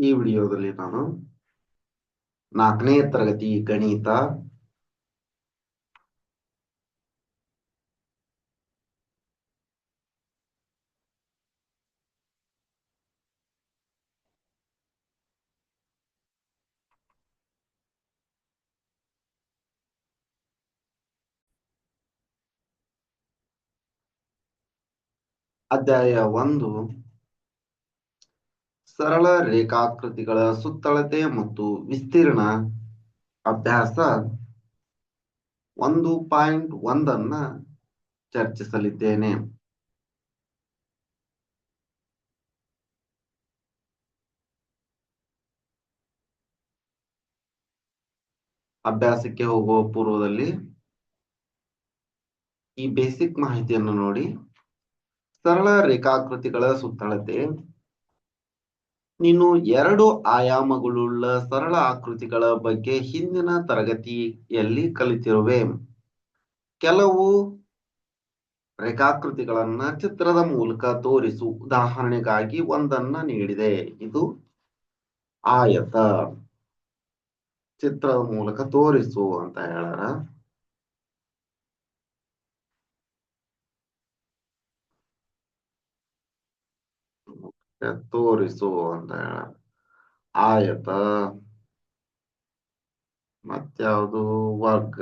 ಈ ವಿಡಿಯೋದಲ್ಲಿ ನಾನು ನಾಲ್ಕನೇ ತರಗತಿ ಗಣಿತ ಅಧ್ಯಾಯ ಒಂದು. ಸರಳ ರೇಖಾಕೃತಿಗಳ ಸುತ್ತಳತೆ ಮತ್ತು ವಿಸ್ತೀರ್ಣ ಅಭ್ಯಾಸ ಒಂದು ಪಾಯಿಂಟ್ ಒಂದನ್ನ ಚರ್ಚಿಸಲಿದ್ದೇನೆ. ಅಭ್ಯಾಸಕ್ಕೆ ಹೋಗುವ ಪೂರ್ವದಲ್ಲಿ ಈ ಬೇಸಿಕ್ ಮಾಹಿತಿಯನ್ನು ನೋಡಿ. ಸರಳ ರೇಖಾಕೃತಿಗಳ ಸುತ್ತಳತೆ ನೀನು ಎರಡು ಆಯಾಮಗಳುಳ್ಳ ಸರಳ ಆಕೃತಿಗಳ ಬಗ್ಗೆ ಹಿಂದಿನ ತರಗತಿಯಲ್ಲಿ ಕಲಿತಿರುವೆ. ಕೆಲವು ರೇಖಾಕೃತಿಗಳನ್ನ ಚಿತ್ರದ ಮೂಲಕ ತೋರಿಸು. ಉದಾಹರಣೆಗಾಗಿ ಒಂದನ್ನ ನೀಡಿದೆ. ಇದು ಆಯತ. ಚಿತ್ರದ ಮೂಲಕ ತೋರಿಸು ಅಂತ ಹೇಳಾರ. ತೋರಿಸು ಅಂತ ಹೇಳ ಆಯತ ಮತ್ಯಾವುದು ವರ್ಗ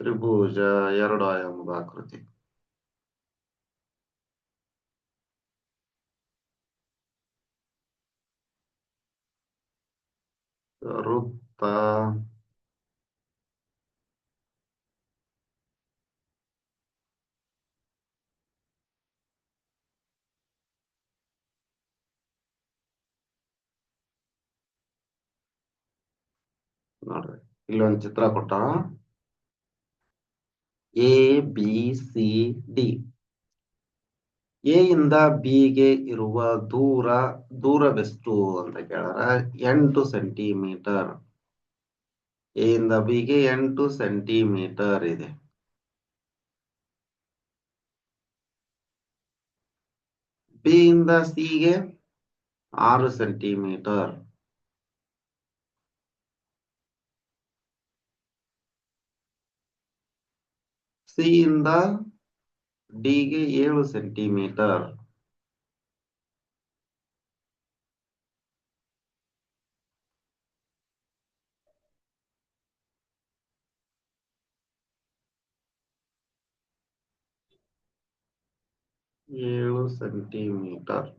ತ್ರಿಭುಜ ಎರಡು ಆಯಾಮದ ಆಕೃತಿ ವೃತ್ತ ನೋಡ್ರಿ ಇಲ್ಲೊಂದು ಚಿತ್ರ ಕೊಟ್ಟ A B C D A ಇಂದ ಬಿ ಗೆ ಇರುವ ದೂರ, ದೂರವೆಷ್ಟು ಅಂತ ಕೇಳಾರ ಎಂಟು ಸೆಂಟಿಮೀಟರ್. ಎ ಇಂದ ಬಿ ಗೆ ಎಂಟು ಸೆಂಟಿಮೀಟರ್ ಇದೆ. ಬಿ ಇಂದ ಸಿ ಗೆ ಆರು ಸೆಂಟಿಮೀಟರ್. ಸಿ ಇಂದ ಡಿ ಗೆ ಏಳು ಸೆಂಟಿಮೀಟರ್. ಏಳು ಸೆಂಟಿಮೀಟರ್.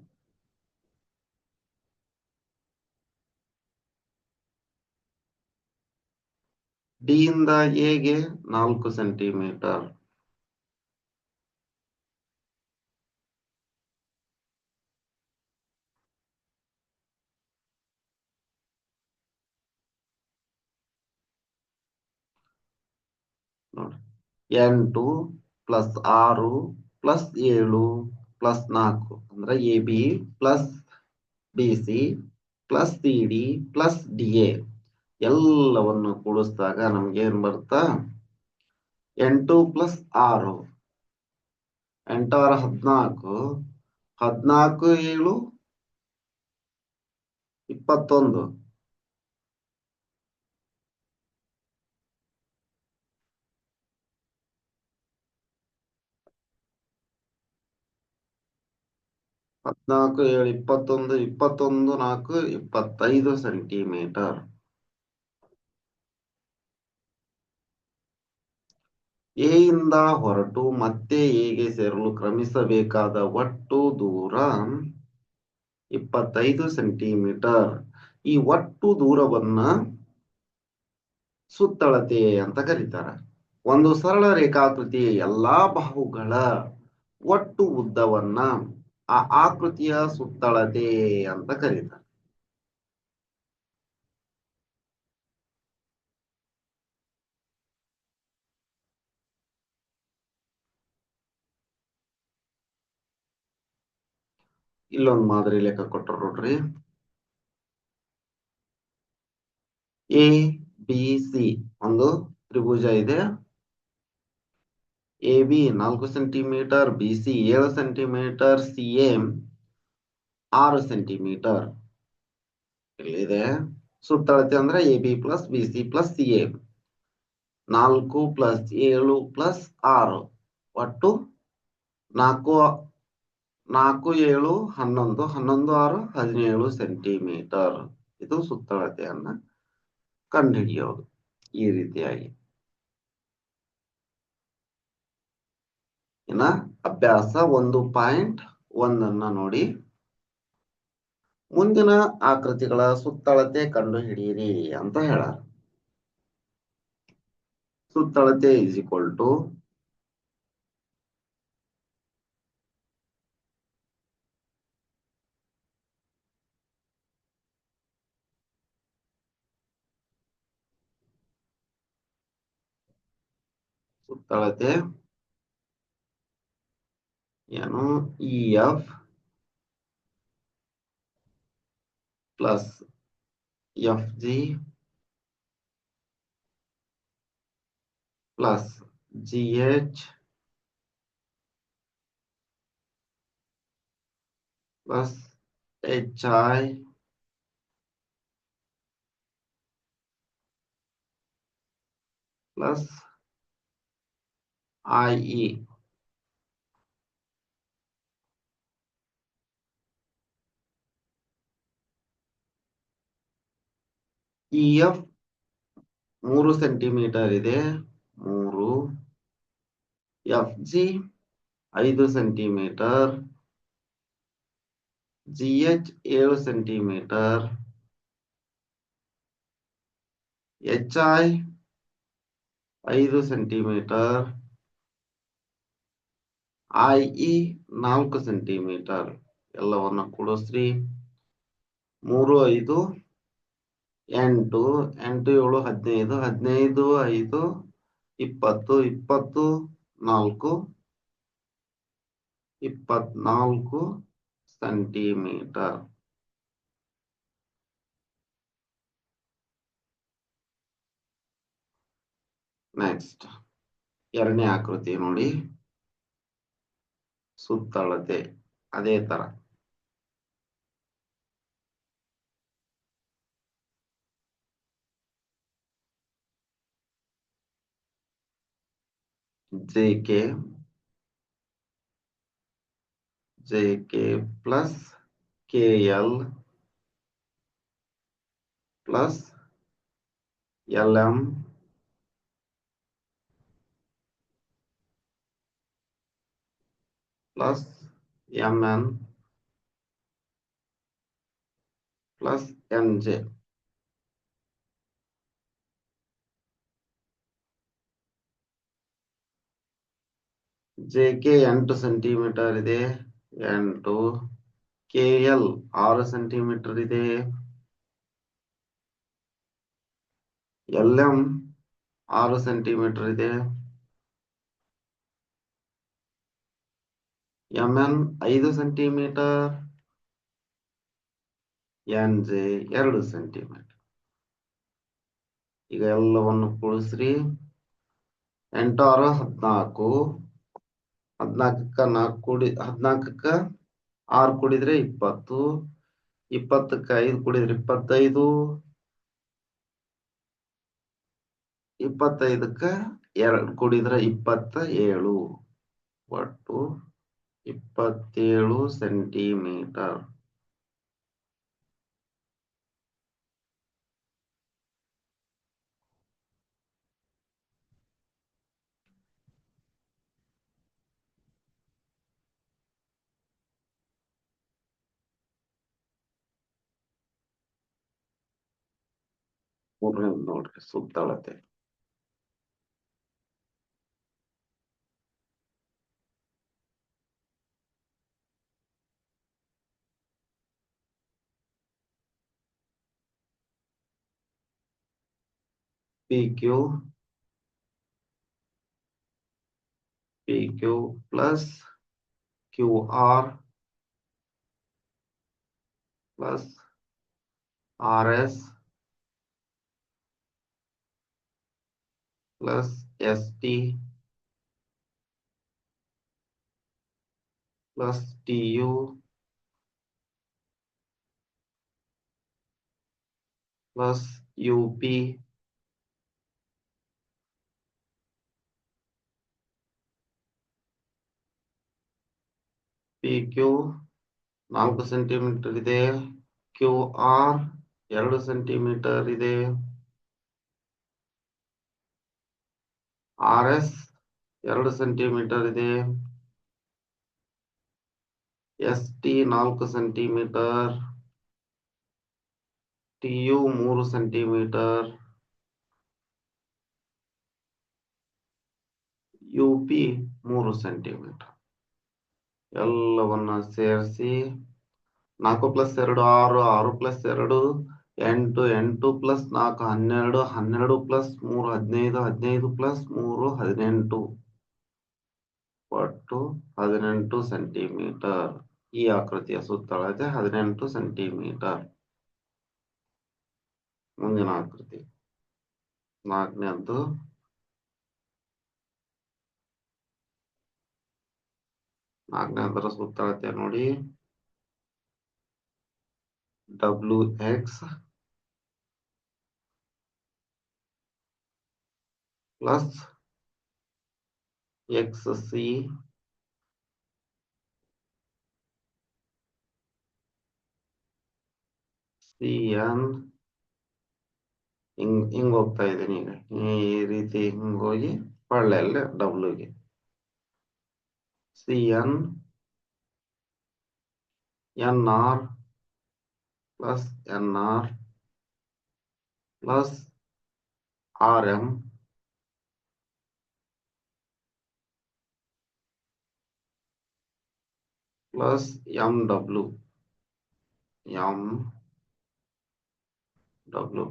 ಡಿ ಇಂದ ಎ ಗೆ ನಾಲ್ಕು ಸೆಂಟಿಮೀಟರ್ ನೋಡಿ ಎಂಟು ಪ್ಲಸ್ ಆರು ಪ್ಲಸ್ ಏಳು ಪ್ಲಸ್ ನಾಲ್ಕು, ಅಂದ್ರೆ A B plus B C plus C D plus D A. ಎಲ್ಲವನ್ನು ಕೂಡಿಸಿದಾಗ ನಮ್ಗೆ ಏನ್ ಬರುತ್ತ? ಎಂಟು ಪ್ಲಸ್ ಆರು. ಎಂಟಾರ ಹದಿನಾಲ್ಕು. ಹದಿನಾಲ್ಕು ಏಳು. ಇಪ್ಪತ್ತೊಂದು. ಹದ್ನಾಲ್ಕು ಏಳು ಇಪ್ಪತ್ತೊಂದು ಇಪ್ಪತ್ತೊಂದು ನಾಲ್ಕು, ಇಪ್ಪತ್ತೈದು ಸೆಂಟಿಮೀಟರ್. ಎ ಇಂದ ಹೊರಟು ಮತ್ತೆ ಎಗೆ ಸೇರಲು ಕ್ರಮಿಸಬೇಕಾದ ಒಟ್ಟು ದೂರ ಇಪ್ಪತ್ತೈದು ಸೆಂಟಿಮೀಟರ್. ಈ ಒಟ್ಟು ದೂರವನ್ನ ಸುತ್ತಳತೆ ಅಂತ ಕರೀತಾರೆ. ಒಂದು ಸರಳ ರೇಖಾಕೃತಿಯ ಎಲ್ಲಾ ಬಾಹುಗಳ ಒಟ್ಟು ಉದ್ದವನ್ನ ಆ ಆಕೃತಿಯ ಸುತ್ತಳತೆ ಅಂತ ಕರೀತಾರೆ. ಇಲ್ಲೊಂದು ಮಾದರಿ ಲೆಕ್ಕ ಕೊಟ್ಟರು ನೋಡ್ರಿ. ಎ ಬಿ ಸಿ ಒಂದು ತ್ರಿಭುಜ ಇದೆ. ಎ ಬಿ ನಾಲ್ಕು ಸೆಂಟಿಮೀಟರ್ ಬಿ ಸಿ ಏಳು ಸೆಂಟಿಮೀಟರ್ ಸಿ ಎ ಆರು ಸೆಂಟಿಮೀಟರ್ ಇಲ್ಲಿದೆ ಸುತ್ತಳತೆ ಅಂದ್ರೆ A B plus B C plus C A ನಾಲ್ಕು ಪ್ಲಸ್ ಏಳು ಪ್ಲಸ್ ಆರು. ಒಟ್ಟು ನಾಲ್ಕು ನಾಲ್ಕು, ಏಳು, ಹನ್ನೊಂದು ಹನ್ನೊಂದು, ಆರು, ಹದಿನೇಳು ಸೆಂಟಿಮೀಟರ್ ಇದು ಸುತ್ತಳತೆಯನ್ನ ಕಂಡುಹಿಡಿಯೋದು ಈ ರೀತಿಯಾಗಿ. ಇನ್ನ ಅಭ್ಯಾಸ ಒಂದು ಪಾಯಿಂಟ್ ಒಂದನ್ನ ನೋಡಿ. ಮುಂದಿನ ಆಕೃತಿಗಳ ಸುತ್ತಳತೆ ಕಂಡು ಹಿಡಿಯಿರಿ ಅಂತ ಹೇಳ ಸುತ್ತಳತೆ ಇಸ್ ಈಕ್ವಲ್ ಟು ಸುತ್ತಳತೆ know of plus e of FG plus GH plus HI plus IE E F ಮೂರು ಸೆಂಟಿಮೀಟರ್ ಇದೆ. ಮೂರು ಎಫ್ ಜಿ ಐದು ಸೆಂಟಿಮೀಟರ್ ಜಿ ಎಚ್ ಏಳು ಸೆಂಟಿಮೀಟರ್ ಎಚ್ ಐ ಐದು ಸೆಂಟಿಮೀಟರ್ ಐ ಇ ನಾಲ್ಕು ಸೆಂಟಿಮೀಟರ್ ಎಲ್ಲವನ್ನ ಕೂಡಿಸ್ರಿ. ಮೂರು, ಐದು ಎಂಟು ಎಂಟು ಏಳು, ಹದಿನೈದು ಹದಿನೈದು, ಐದು, ಇಪ್ಪತ್ತು ಇಪ್ಪತ್ತು, ನಾಲ್ಕು, ಇಪ್ಪತ್ನಾಲ್ಕು ಸೆಂಟಿಮೀಟರ್ ನೆಕ್ಸ್ಟ್ ಎರಡನೇ ಆಕೃತಿ ನೋಡಿ. ಸುತ್ತಳತೆ, ಅದೇ ತರ. jk jk plus kl plus lm plus mn plus mj plus M N plus N J J K ಎಂಟು ಸೆಂಟಿಮೀಟರ್ ಇದೆ. ಎಂಟು ಕೆ ಎಲ್ ಆರು ಸೆಂಟಿಮೀಟರ್ ಇದೆ. ಎಲ್ ಎಂ ಆರು ಸೆಂಟಿಮೀಟರ್ ಇದೆ. ಎಂ ಎನ್ ಐದು ಸೆಂಟಿಮೀಟರ್ ಎನ್ ಜೆ ಎರಡು ಸೆಂಟಿಮೀಟರ್ ಈಗ ಎಲ್ಲವನ್ನು ಕೂಡಿಸ್ರಿ. ಎಂಟಾರು ಹದಿನಾಲ್ಕು. ಹದಿನಾಲ್ಕಕ್ಕ ನಾಲ್ಕು ಕೂಡಿ, ಹದಿನಾಲ್ಕಕ್ಕ ಆರು ಕೂಡಿದ್ರೆ ಇಪ್ಪತ್ತು, ಇಪ್ಪತ್ತಕ್ಕ ಐದು ಕೂಡಿದ್ರೆ ಇಪ್ಪತ್ತೈದು, ಇಪ್ಪತ್ತೈದಕ್ಕ ಎರಡು ಕೂಡಿದ್ರೆ ಇಪ್ಪತ್ತ ಏಳು ಒಟ್ಟು ಇಪ್ಪತ್ತೇಳು ಸೆಂಟಿಮೀಟರ್. ಮೂರನೇ ನೋಡ್ರಿ ಸುತ್ತಳತೆ P Q P Q plus Q R plus R S plus S T plus T U plus U P P Q ನಾಲ್ಕು ಸೆಂಟಿಮೀಟರ್ ಇದೆ. ಕ್ಯೂ ಆರ್ ಎರಡು ಸೆಂಟಿಮೀಟರ್ ಇದೆ. ಆರ್ ಎಸ್ ಎರಡು ಸೆಂಟಿಮೀಟರ್ ಇದೆ. ಎಸ್ ಟಿ ನಾಲ್ಕು ಸೆಂಟಿಮೀಟರ್. ಟಿ ಯು ಮೂರು centimetre. U P ಮೂರು centimetre. ಎಲ್ಲವನ್ನ ಸೇರಿಸಿ ನಾಲ್ಕು ಪ್ಲಸ್ ಎರಡು ಆರು ಆರು ಪ್ಲಸ್ ಎರಡು ಎಂಟು ಎಂಟು ಪ್ಲಸ್ ನಾಲ್ಕು, ಹನ್ನೆರಡು ಹನ್ನೆರಡು ಪ್ಲಸ್ ಮೂರು, ಹದಿನೈದು ಹದಿನೈದು ಪ್ಲಸ್ ಮೂರು, ಹದಿನೆಂಟು. ಒಟ್ಟು ಹದಿನೆಂಟು ಸೆಂಟಿಮೀಟರ್. ಈ ಆಕೃತಿಯ ಸುತ್ತಳತೆ ಹದಿನೆಂಟು ಸೆಂಟಿಮೀಟರ್. ಮುಂದಿನ ಆಕೃತಿ. ನಾಲ್ಕನೇದ್ದು. ನಾಲ್ಕನೇದರ ಸುತ್ತಳತೆ ನೋಡಿ. W X C C N ಹಿಂಗ್ ಹಿಂಗ್ ಹೋಗ್ತಾ ಇದ್ದೀನಿ ಈಗ. ಈ ರೀತಿ ಹಿಂಗ್ ಹೋಗಿ ಒಳ್ಳೆಲ್ಲ ಡಬ್ಲ್ಯೂಗೆ C N N R plus N R plus R M plus M W M W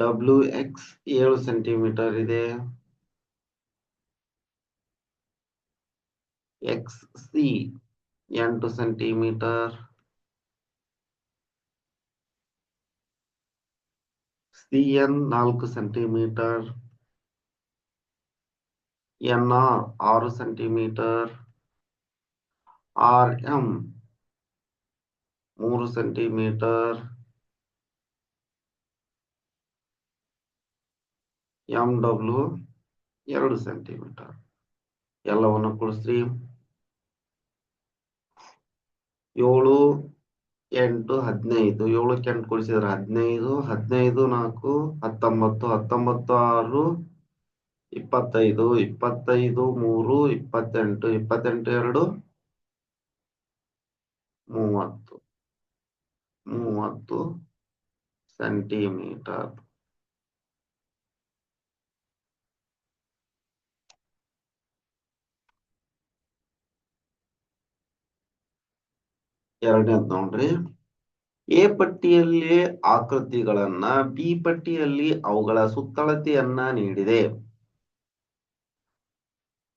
W X ಏಳು ಸೆಂಟಿಮೀಟರ್ ಇದೆ. ಎಕ್ಸ್ ಸಿ ಎಂಟು ಸೆಂಟಿಮೀಟರ್ ಸಿ ಎನ್ ನಾಲ್ಕು ಸೆಂಟಿಮೀಟರ್ ಎನ್ ಆರ್ ಆರು ಸೆಂಟಿಮೀಟರ್. ಆರ್ ಎಂ ಮೂರು ಸೆಂಟಿಮೀಟರ್. ಎಂ ಡಬ್ಲ್ಯೂ ಎರಡು centimetre. ಎಲ್ಲವನ್ನು ಕೊಡಿಸ್ರಿ ಏಳು ಎಂಟು ಹದಿನೈದು. ಏಳಕ್ಕೆ ಎಂಟು ಕೊಡಿಸಿದ್ರೆ ಹದಿನೈದು ಹದಿನೈದು ನಾಲ್ಕು, ಹತ್ತೊಂಬತ್ತು ಹತ್ತೊಂಬತ್ತು ಆರು ಇಪ್ಪತ್ತೈದು ಇಪ್ಪತ್ತೈದು, ಮೂರು, ಇಪ್ಪತ್ತೆಂಟು ಇಪ್ಪತ್ತೆಂಟು, ಎರಡು, ಮೂವತ್ತು. ಮೂವತ್ತು ಸೆಂಟಿಮೀಟರ್. ಎರಡನೇದ್ ನೋಡ್ರಿ. ಎ ಪಟ್ಟಿಯಲ್ಲಿ ಆಕೃತಿಗಳನ್ನ, ಬಿ ಪಟ್ಟಿಯಲ್ಲಿ ಅವುಗಳ ಸುತ್ತಳತೆಯನ್ನ ನೀಡಿದೆ.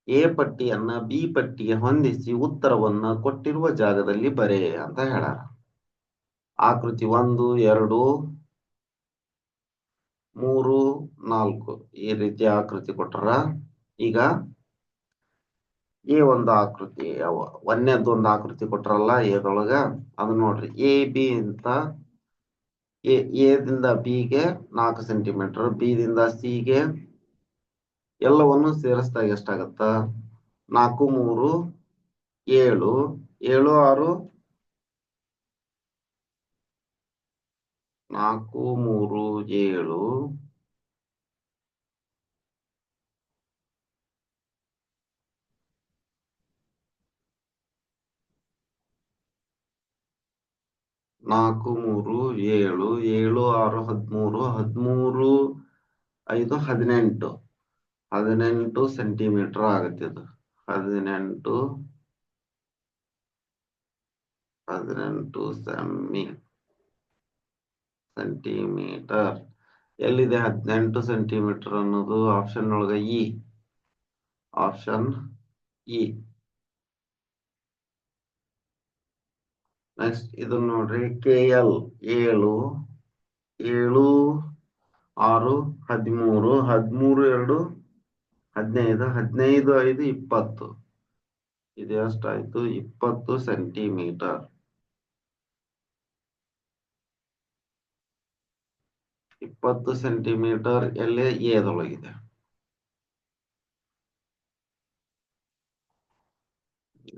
ಎ ಪಟ್ಟಿಯನ್ನ ಬಿ ಪಟ್ಟಿಗೆ ಹೊಂದಿಸಿ ಉತ್ತರವನ್ನ ಕೊಟ್ಟಿರುವ ಜಾಗದಲ್ಲಿ ಬರೆ ಅಂತ ಹೇಳಾರ. ಆಕೃತಿ ಒಂದು, ಎರಡು, ಮೂರು, ನಾಲ್ಕು ಈ ರೀತಿ ಆಕೃತಿ ಕೊಟ್ಟಾರ. ಈಗ ಎ ಒಂದು ಆಕೃತಿ ಒಂದೇದ್ದು ಒಂದು ಆಕೃತಿ ಕೊಟ್ರಲ್ಲ ಎದೊಳಗ? ಅದು ನೋಡ್ರಿ, ಎ, ಬಿ ಅಂತ ಎ ದಿಂದ ಬಿಗೆ ನಾಲ್ಕು ಸೆಂಟಿಮೀಟರ್ ಬಿ ದಿಂದ ಸಿ ಗೆ ಎಲ್ಲವನ್ನು ಸೇರಿಸಿದಾಗ ಎಷ್ಟಾಗತ್ತ? ನಾಲ್ಕು, ಮೂರು, ಏಳು ಏಳು, ಆರು, ನಾಲ್ಕು, ಮೂರು, ಏಳು, ನಾಲ್ಕು, ಮೂರು, ಏಳು ಏಳು, ಆರು, ಹದಿಮೂರು ಹದಿಮೂರು, ಐದು, ಹದಿನೆಂಟು. ಹದಿನೆಂಟು ಸೆಂಟಿಮೀಟರ್ ಆಗುತ್ತೆ ಇದು ಹದಿನೆಂಟು ಹದಿನೆಂಟು ಸೆಮಿ ಸೆಂಟಿಮೀಟರ್ ಎಲ್ಲಿದೆ ಹದಿನೆಂಟು ಸೆಂಟಿಮೀಟರ್ ಅನ್ನೋದು ಆಪ್ಷನ್ ಒಳಗ ಇ ಆಪ್ಷನ್ ಇ ನೆಕ್ಸ್ಟ್ ಇದು ನೋಡ್ರಿ ಕೆ ಎಲ್ ಏಳು ಏಳು ಆರು ಹದಿಮೂರು ಹದಿಮೂರು ಎರಡು ಹದಿನೈದು ಹದಿನೈದು ಐದು ಇಪ್ಪತ್ತು. ಇದು ಎಷ್ಟಾಯ್ತು ಇಪ್ಪತ್ತು ಸೆಂಟಿಮೀಟರ್. ಇಪ್ಪತ್ತು ಸೆಂಟಿಮೀಟರ್ ಎಲ್ಲಿ ಏದೊಳಗಿದೆ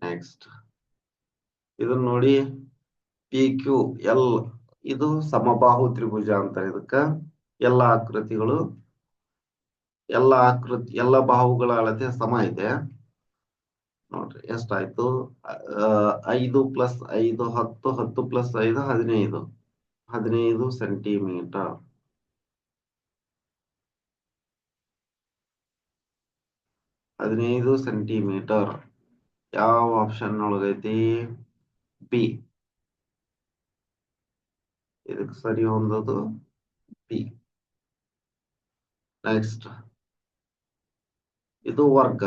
ನೆಕ್ಸ್ಟ್. ಇದನ್ನ ನೋಡಿ ಪಿ ಕ್ಯೂ ಎಲ್, ಇದು ಸಮಬಾಹು ತ್ರಿಭುಜ ಅಂತ ಇದಕ್ಕ. ಎಲ್ಲ ಆಕೃತಿಗಳು ಎಲ್ಲ ಆಕೃತಿ, ಎಲ್ಲ ಬಾಹುಗಳ ಅಳತೆ ಸಮ ಇದೆ. ನೋಡ್ರಿ, ಎಷ್ಟಾಯ್ತು? ಐದು ಪ್ಲಸ್ ಐದು ಹತ್ತು ಹತ್ತು ಪ್ಲಸ್ ಐದು ಹದಿನೈದು. ಹದಿನೈದು ಸೆಂಟಿಮೀಟರ್ ಹದಿನೈದು ಸೆಂಟಿಮೀಟರ್ ಯಾವ ಆಪ್ಷನ್ ಒಳಗೈತಿ ಬಿ ಇದಕ್ಕೆ ಸರಿ ಹೊಂದೋದು ಬಿ ನೆಕ್ಸ್ಟ್ ಇದು ವರ್ಗ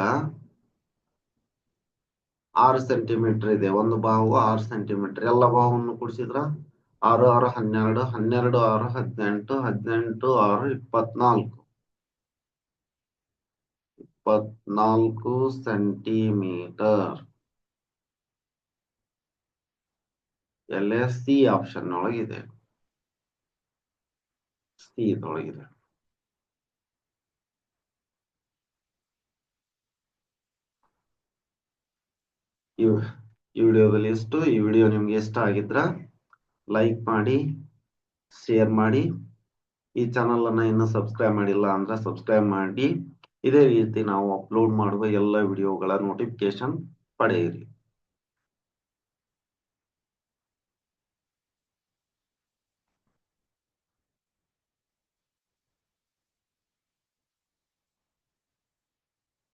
ಆರು ಸೆಂಟಿಮೀಟರ್ ಇದೆ. ಒಂದು ಬಾಹು ಆರು ಸೆಂಟಿಮೀಟರ್ ಎಲ್ಲ ಬಾಹುವನ್ನು ಕೂಡಿಸಿದ್ರ? ಆರು ಆರು, ಹನ್ನೆರಡು ಹನ್ನೆರಡು, ಆರು, ಹದಿನೆಂಟು ಹದಿನೆಂಟು, ಆರು, ಇಪ್ಪತ್ನಾಲ್ಕು. ಇಪ್ಪತ್ನಾಲ್ಕು ಸೆಂಟಿಮೀಟರ್ ಎಲ್ಲ ಸಿ ಆಪ್ಷನ್ ಒಳಗಿದೆ ಸಿ ಇದ್ರೊಳಗಿದೆ ಈ ವಿಡಿಯೋದಲ್ಲಿ ಇಷ್ಟು ಈ ವಿಡಿಯೋ ನಿಮ್ಗೆ ಇಷ್ಟ ಆಗಿದ್ರ ಲೈಕ್ ಮಾಡಿ ಶೇರ್ ಮಾಡಿ. ಈ ಚಾನಲ್ ಅನ್ನ ಇನ್ನು ಸಬ್ಸ್ಕ್ರೈಬ್ ಮಾಡಿಲ್ಲ ಅಂದ್ರೆ ಸಬ್ಸ್ಕ್ರೈಬ್ ಮಾಡಿ. ಇದೇ ರೀತಿ ನಾವು ಅಪ್ಲೋಡ್ ಮಾಡುವ ಎಲ್ಲ ವಿಡಿಯೋಗಳ ನೋಟಿಫಿಕೇಶನ್ ಪಡೆಯಿರಿ.